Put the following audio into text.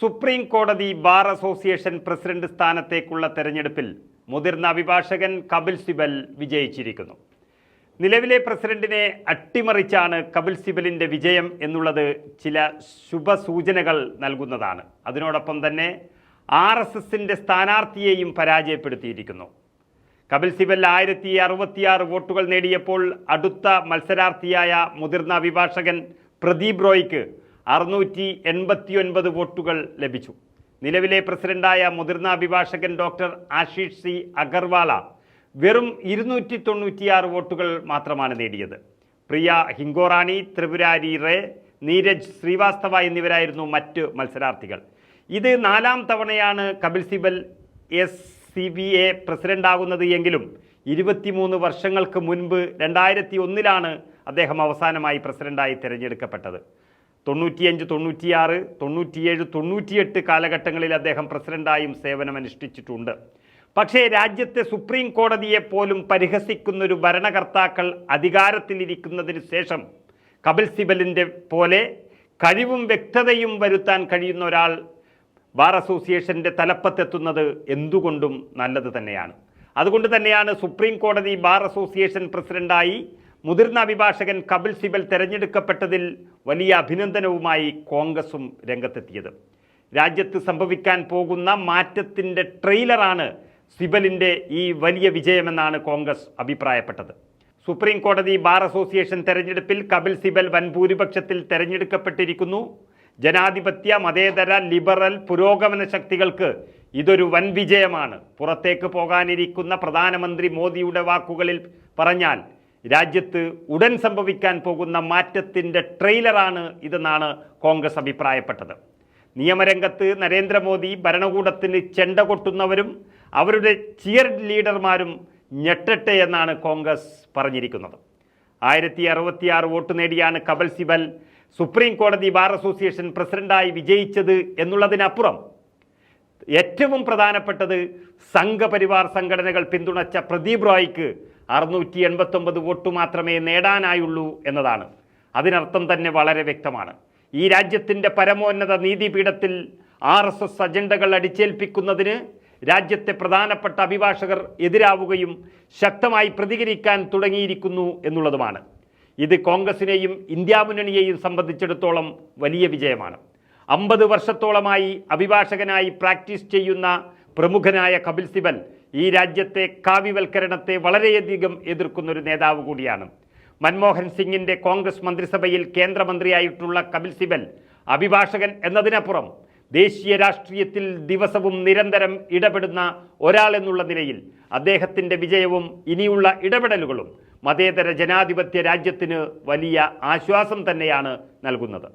Supreme കോടതി bar association president സ്ഥാനത്തേക്കുള്ള തെരഞ്ഞെടുപ്പിൽ മുതിർന്ന അഭിഭാഷകൻ കപിൽ സിബൽ വിജയിച്ചിരിക്കുന്നു. നിലവിലെ പ്രസിഡന്റിനെ അട്ടിമറിച്ചാണ് കപിൽ സിബലിന്റെ വിജയം എന്നുള്ളത് ചില ശുഭസൂചനകൾ നൽകുന്നതാണ്. അതിനോടൊപ്പം തന്നെ ആർ എസ് എസിന്റെ സ്ഥാനാർത്ഥിയെയും പരാജയപ്പെടുത്തിയിരിക്കുന്നു. കപിൽ സിബൽ ആയിരത്തി അറുപത്തിയാറ് വോട്ടുകൾ നേടിയപ്പോൾ അടുത്ത മത്സരാർത്ഥിയായ മുതിർന്ന അഭിഭാഷകൻ പ്രദീപ് റോയ്ക്ക് അറുന്നൂറ്റി എൺപത്തിയൊൻപത് വോട്ടുകൾ ലഭിച്ചു. നിലവിലെ പ്രസിഡന്റായ മുതിർന്ന അഭിഭാഷകൻ ഡോക്ടർ ആഷിഷ് സി അഗർവാള വെറും ഇരുന്നൂറ്റി തൊണ്ണൂറ്റിയാറ് വോട്ടുകൾ മാത്രമാണ് നേടിയത്. പ്രിയ ഹിങ്കോറാണി ത്രിപുരാരി റേ നീരജ് ശ്രീവാസ്തവ എന്നിവരായിരുന്നു മറ്റ് മത്സരാർത്ഥികൾ. ഇത് നാലാം തവണയാണ് Kapil Sibal S C B A പ്രസിഡന്റാകുന്നത് എങ്കിലും ഇരുപത്തിമൂന്ന് വർഷങ്ങൾക്ക് മുൻപ് രണ്ടായിരത്തി ഒന്നിലാണ് അദ്ദേഹം അവസാനമായി പ്രസിഡന്റായി തിരഞ്ഞെടുക്കപ്പെട്ടത്. തൊണ്ണൂറ്റിയഞ്ച് തൊണ്ണൂറ്റിയാറ് തൊണ്ണൂറ്റിയേഴ് തൊണ്ണൂറ്റിയെട്ട് കാലഘട്ടങ്ങളിൽ അദ്ദേഹം പ്രസിഡന്റായും സേവനമനുഷ്ഠിച്ചിട്ടുണ്ട്. പക്ഷേ രാജ്യത്തെ സുപ്രീം കോടതിയെ പോലും പരിഹസിക്കുന്നൊരു ഭരണകർത്താക്കൾ അധികാരത്തിലിരിക്കുന്നതിന് ശേഷം കപിൽ സിബലിന്റെ പോലെ കഴിവും വ്യക്തതയും വരുത്താൻ കഴിയുന്ന ഒരാൾ ബാർ അസോസിയേഷന്റെ തലപ്പത്തെത്തുന്നത് എന്തുകൊണ്ടും നല്ലത് തന്നെയാണ്. അതുകൊണ്ട് തന്നെയാണ് സുപ്രീം കോടതി ബാർ അസോസിയേഷൻ പ്രസിഡന്റായി മുതിർന്ന അഭിഭാഷകൻ കപിൽ സിബൽ തെരഞ്ഞെടുക്കപ്പെട്ടതിൽ വലിയ അഭിനന്ദനവുമായി കോൺഗ്രസും രംഗത്തെത്തിയത്. രാജ്യത്ത് സംഭവിക്കാൻ പോകുന്ന മാറ്റത്തിന്റെ ട്രെയിലറാണ് സിബലിന്റെ ഈ വലിയ വിജയമെന്നാണ് കോൺഗ്രസ് അഭിപ്രായപ്പെട്ടത്. സുപ്രീം കോടതി ബാർ അസോസിയേഷൻ തെരഞ്ഞെടുപ്പിൽ കപിൽ സിബൽ വൻ ഭൂരിപക്ഷത്തിൽ തെരഞ്ഞെടുക്കപ്പെട്ടിരിക്കുന്നു. ജനാധിപത്യ മതേതര ലിബറൽ പുരോഗമന ശക്തികൾക്ക് ഇതൊരു വൻ വിജയമാണ്. പുറത്തേക്ക് പോകാനിരിക്കുന്ന പ്രധാനമന്ത്രി മോദിയുടെ വാക്കുകളിൽ പറഞ്ഞാൽ രാജ്യത്ത് ഉടൻ സംഭവിക്കാൻ പോകുന്ന മാറ്റത്തിന്റെ ട്രെയിലറാണ് ഇതെന്നാണ് കോൺഗ്രസ് അഭിപ്രായപ്പെട്ടത്. നിയമരംഗത്ത് നരേന്ദ്രമോദി ഭരണകൂടത്തിന് ചെണ്ട കൊട്ടുന്നവരും അവരുടെ ചിയർ ലീഡർമാരും ഞെട്ടട്ടെ എന്നാണ് കോൺഗ്രസ് പറഞ്ഞിരിക്കുന്നത്. ആയിരത്തി അറുപത്തിയാറ് വോട്ട് നേടിയാണ് കപിൽ സിബൽ സുപ്രീം കോടതി ബാർ അസോസിയേഷൻ പ്രസിഡന്റായി വിജയിച്ചത് എന്നുള്ളതിനപ്പുറം ഏറ്റവും പ്രധാനപ്പെട്ടത് സംഘപരിവാർ സംഘടനകൾ പിന്തുണച്ച പ്രദീപ് റോയ്ക്ക് അറുന്നൂറ്റി എൺപത്തൊമ്പത് വോട്ട് മാത്രമേ നേടാനായുള്ളൂ എന്നതാണ്. അതിനർത്ഥം തന്നെ വളരെ വ്യക്തമാണ്. ഈ രാജ്യത്തിന്റെ പരമോന്നത നീതിപീഠത്തിൽ ആർ എസ് എസ് അജണ്ടകൾ അടിച്ചേൽപ്പിക്കുന്നതിന് രാജ്യത്തെ പ്രധാനപ്പെട്ട അഭിഭാഷകർ എതിരാവുകയും ശക്തമായി പ്രതികരിക്കാൻ തുടങ്ങിയിരിക്കുന്നു എന്നുള്ളതുമാണ്. ഇത് കോൺഗ്രസിനെയും ഇന്ത്യാ മുന്നണിയെയും സംബന്ധിച്ചിടത്തോളം വലിയ വിജയമാണ്. അമ്പത് വർഷത്തോളമായി അഭിഭാഷകനായി പ്രാക്ടീസ് ചെയ്യുന്ന പ്രമുഖനായ കപിൽ സിബൽ ഈ രാജ്യത്തെ കാവ്യവൽക്കരണത്തെ വളരെയധികം എതിർക്കുന്ന ഒരു നേതാവ് കൂടിയാണ്. മൻമോഹൻ സിംഗിന്റെ കോൺഗ്രസ് മന്ത്രിസഭയിൽ കേന്ദ്രമന്ത്രിയായിട്ടുള്ള കപിൽ സിബൽ അഭിഭാഷകൻ എന്നതിനപ്പുറം ദേശീയ രാഷ്ട്രീയത്തിൽ ദിവസവും നിരന്തരം ഇടപെടുന്ന ഒരാൾ എന്നുള്ള നിലയിൽ അദ്ദേഹത്തിന്റെ വിജയവും ഇനിയുള്ള ഇടപെടലുകളും മതേതര ജനാധിപത്യ രാജ്യത്തിന് വലിയ ആശ്വാസം തന്നെയാണ് നൽകുന്നത്.